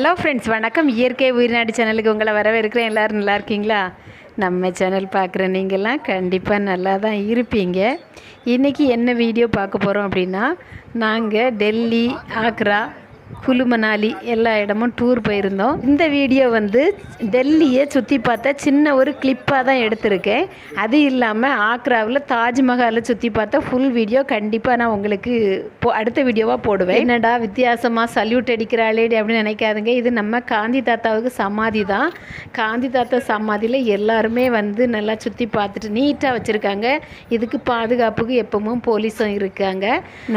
Hello friends வணக்கம். இயற்கை உயிர்நாடு சேனலுக்கு உங்களை வரவேற்கிறேன். எல்லோரும் நல்லா இருக்கீங்களா? நம்ம சேனல் பார்க்குற நீங்கள்லாம் கண்டிப்பாக நல்லா தான் இருப்பீங்க. இன்றைக்கி என்ன வீடியோ பார்க்க போகிறோம் அப்படின்னா நாங்கள் டெல்லி ஆக்ரா குலு மணாலி எல்லா இடமும் டூர் போயிருந்தோம். இந்த வீடியோ வந்து டெல்லியை சுற்றி பார்த்த சின்ன ஒரு கிளிப்பாக தான் எடுத்திருக்கேன். அது இல்லாமல் ஆக்ராவில் தாஜ்மஹாலை சுற்றி பார்த்த ஃபுல் வீடியோ கண்டிப்பாக நான் உங்களுக்கு போ அடுத்த வீடியோவாக போடுவேன். என்னடா வித்தியாசமாக சல்யூட் அடிக்கிறாளே அப்படின்னு நினைக்காதுங்க. இது நம்ம காந்தி தாத்தாவுக்கு சமாதி தான். காந்தி தாத்தா சமாதியில் எல்லாருமே வந்து நல்லா சுற்றி பார்த்துட்டு நீட்டாக வச்சுருக்காங்க. இதுக்கு பாதுகாப்புக்கு எப்பவும் போலீஸும் இருக்காங்க.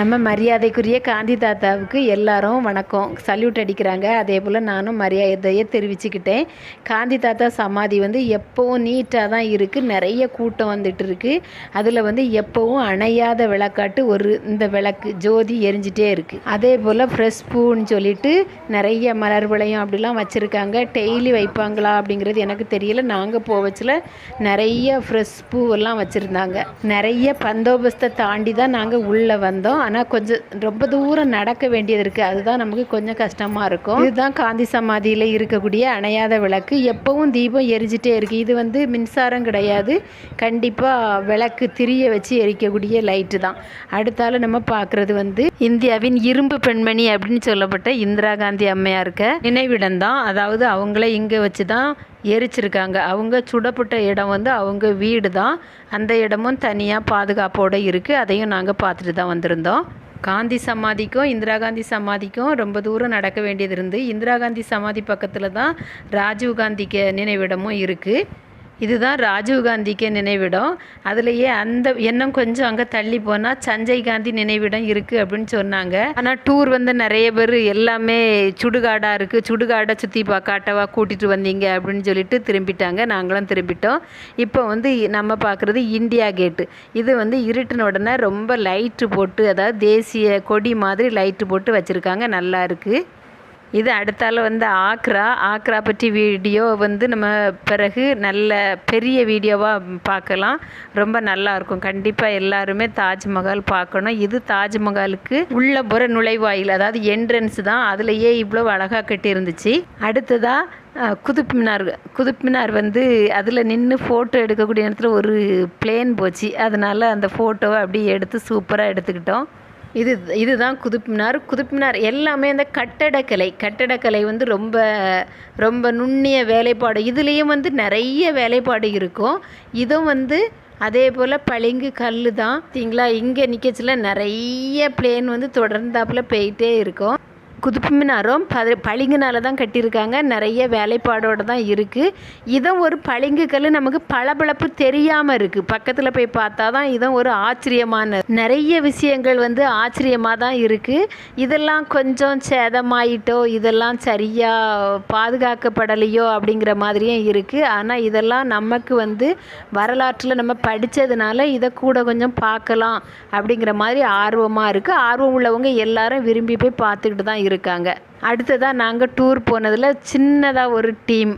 நம்ம மரியாதைக்குரிய காந்தி தாத்தாவுக்கு எல்லாரும் வணக்கம். சல்யூட் அடிக்கிறாங்க. அதே போல் நானும் மரியாதையை தெரிவிச்சுக்கிட்டேன். காந்தி தாத்தா சமாதி வந்து எப்போவும் நீட்டாக தான் இருக்குது நிறைய கூட்டம் வந்துட்டு இருக்குது அதில் வந்து எப்போவும் அணையாத விளக்காட்டு ஒரு இந்த விளக்கு ஜோதி எரிஞ்சிட்டே இருக்குது அதே போல் ஃப்ரெஷ் பூன்னு சொல்லிட்டு நிறைய மலர் விளையம் அப்படிலாம் வச்சுருக்காங்க. டெய்லி வைப்பாங்களா அப்படிங்கிறது எனக்கு தெரியல. நாங்கள் போவச்சில் நிறைய ஃப்ரெஷ் பூவெல்லாம் வச்சுருந்தாங்க. நிறைய பந்தோபஸ்தை தாண்டி தான் நாங்கள் உள்ளே வந்தோம். ஆனால் கொஞ்சம் ரொம்ப தூரம் நடக்க வேண்டியது இருக்குது அதுதான் நமக்கு கொஞ்சம் கஷ்டமாக இருக்கும். இதுதான் காந்தி சமாதியில் இருக்கக்கூடிய அணையாத விளக்கு. எப்பவும் தீபம் எரிஞ்சிட்டே இருக்குது இது வந்து மின்சாரம் கிடையாது. கண்டிப்பாக விளக்கு திரிய வச்சு எரிக்கக்கூடிய லைட்டு தான். அடுத்தால நம்ம பார்க்குறது வந்து இந்தியாவின் இரும்பு பெண்மணி அப்படின்னு சொல்லப்பட்ட இந்திரா காந்தி அம்மையாருக்கு நினைவிடம் தான். அதாவது அவங்கள இங்கே வச்சு தான் எரிச்சிருக்காங்க. அவங்க சுடப்பட்ட இடம் வந்து அவங்க வீடு தான். அந்த இடமும் தனியாக பாதுகாப்போடு இருக்குது அதையும் நாங்கள் பார்த்துட்டு தான் வந்திருந்தோம். காந்தி சமாதிக்கும் இந்திரா காந்தி சமாதிக்கும் ரொம்ப தூரம் நடக்க வேண்டியது இருந்து இந்திரா காந்தி சமாதி பக்கத்தில் தான் ராஜீவ் காந்திக்கு நினைவிடமும் இருக்குது இதுதான் ராஜீவ் காந்திக்கு நினைவிடம். அதுலேயே அந்த இன்னும் கொஞ்சம் அங்கே தள்ளி போனால் சஞ்சய் காந்தி நினைவிடம் இருக்குது அப்படின்னு சொன்னாங்க. ஆனால் டூர் வந்து நிறைய பேர் எல்லாமே சுடுகாடாக இருக்குது சுடுகாடை சுற்றி பா காட்டவா கூட்டிகிட்டு வந்தீங்க அப்படின்னு சொல்லிட்டு திரும்பிட்டாங்க. நாங்களும் திரும்பிட்டோம். இப்போ வந்து நம்ம பார்க்குறது இந்தியா கேட்டு. இது வந்து இருட்டின உடனே ரொம்ப லைட்டு போட்டு அதாவது தேசிய கொடி மாதிரி லைட்டு போட்டு வச்சுருக்காங்க. நல்லா இருக்குது இது அடுத்தால வந்து ஆக்ரா. ஆக்ரா பற்றி வீடியோ வந்து நம்ம பிறகு நல்ல பெரிய வீடியோவாக பார்க்கலாம். ரொம்ப நல்லா இருக்கும். கண்டிப்பாக எல்லாருமே தாஜ்மஹால் பார்க்கணும். இது தாஜ்மஹாலுக்கு உள்ள புற நுழைவாயில் அதாவது என்ட்ரன்ஸ் தான். அதுலேயே இவ்வளோ அழகாக கட்டியிருந்துச்சு. அடுத்ததாக குதுப் மினார் குதுப் மினார் வந்து அதில் நின்று ஃபோட்டோ எடுக்கக்கூடிய நேரத்தில் ஒரு பிளேன் போச்சு. அதனால் அந்த ஃபோட்டோவை அப்படியே எடுத்து சூப்பராக எடுத்துக்கிட்டோம். இது இதுதான் குதுப்பினார். குதுப்பினார் எல்லாமே இந்த கட்டடக்கலை. கட்டடக்கலை வந்து ரொம்ப ரொம்ப நுண்ணிய வேலைப்பாடு. இதுலேயும் வந்து நிறைய வேலைப்பாடு இருக்கும். இதுவும் வந்து அதே போல் பளிங்கு கல் தான் பார்த்தீங்களா? இங்கே நிற்கச்சில நிறைய பிளேன் வந்து தொடர்ந்தாப்புல போயிட்டே இருக்கும். குதுப்பு மினாரும் ப பளிங்குனால தான் கட்டியிருக்காங்க. நிறைய வேலைப்பாடோடு தான் இருக்குது இதை ஒரு பளிங்குக்கல் நமக்கு பளபளப்பு தெரியாமல் இருக்குது பக்கத்தில் போய் பார்த்தா தான் இதுவும் ஒரு ஆச்சரியமான நிறைய விஷயங்கள் வந்து ஆச்சரியமாக தான் இருக்குது இதெல்லாம் கொஞ்சம் சேதமாயிட்டோ இதெல்லாம் சரியாக பாதுகாக்கப்படலையோ அப்படிங்கிற மாதிரியும் இருக்குது ஆனால் இதெல்லாம் நமக்கு வந்து வரலாற்றில் நம்ம படித்ததுனால இதை கூட கொஞ்சம் பார்க்கலாம் அப்படிங்கிற மாதிரி ஆர்வமாக இருக்குது ஆர்வம் உள்ளவங்க எல்லாரும் விரும்பி போய் பார்த்துக்கிட்டு தான் இருக்காங்க. அடுத்ததாக நாங்கள் டூர் போனதில் சின்னதாக ஒரு டீம்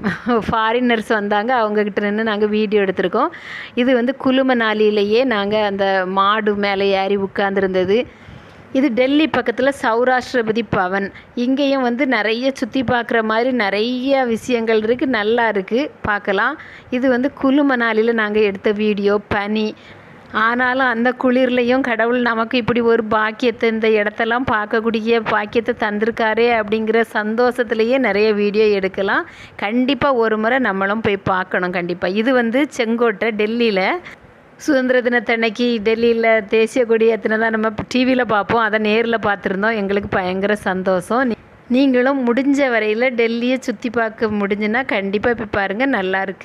ஃபாரினர்ஸ் வந்தாங்க. அவங்கக்கிட்ட நின்று நாங்கள் வீடியோ எடுத்திருக்கோம். இது வந்து குலுமனாலிலேயே நாங்கள் அந்த மாடு மேலே ஏறி உட்காந்துருந்தது இது டெல்லி பக்கத்தில் சௌராஷ்டிரபதி பவன். இங்கேயும் வந்து நிறைய சுற்றி பார்க்குற மாதிரி நிறைய விஷயங்கள் இருக்குது நல்லா இருக்குது பார்க்கலாம். இது வந்து குலுமணாலியில் நாங்கள் எடுத்த வீடியோ பனி ஆனாலும் அந்த குளிர்லையும் கடவுள் நமக்கு இப்படி ஒரு பாக்கியத்தை இந்த இடத்தெல்லாம் பார்க்கக்கூடிய பாக்கியத்தை தந்திருக்காரே அப்படிங்கிற சந்தோஷத்துலேயே நிறைய வீடியோ எடுக்கலாம். கண்டிப்பாக ஒரு முறை நம்மளும் போய் பார்க்கணும் கண்டிப்பாக இது வந்து செங்கோட்டை டெல்லியில் சுதந்திர தினத்தன்னைக்கு டெல்லியில் தேசிய கொடி தான் நம்ம டிவியில் பார்ப்போம். அதை நேரில் பார்த்துருந்தோம். எங்களுக்கு பயங்கர சந்தோஷம். நீங்களும் முடிஞ்ச வரையில் டெல்லியை சுற்றி பார்க்க முடிஞ்சுன்னா கண்டிப்பாக போய் பாருங்கள் நல்லாயிருக்கு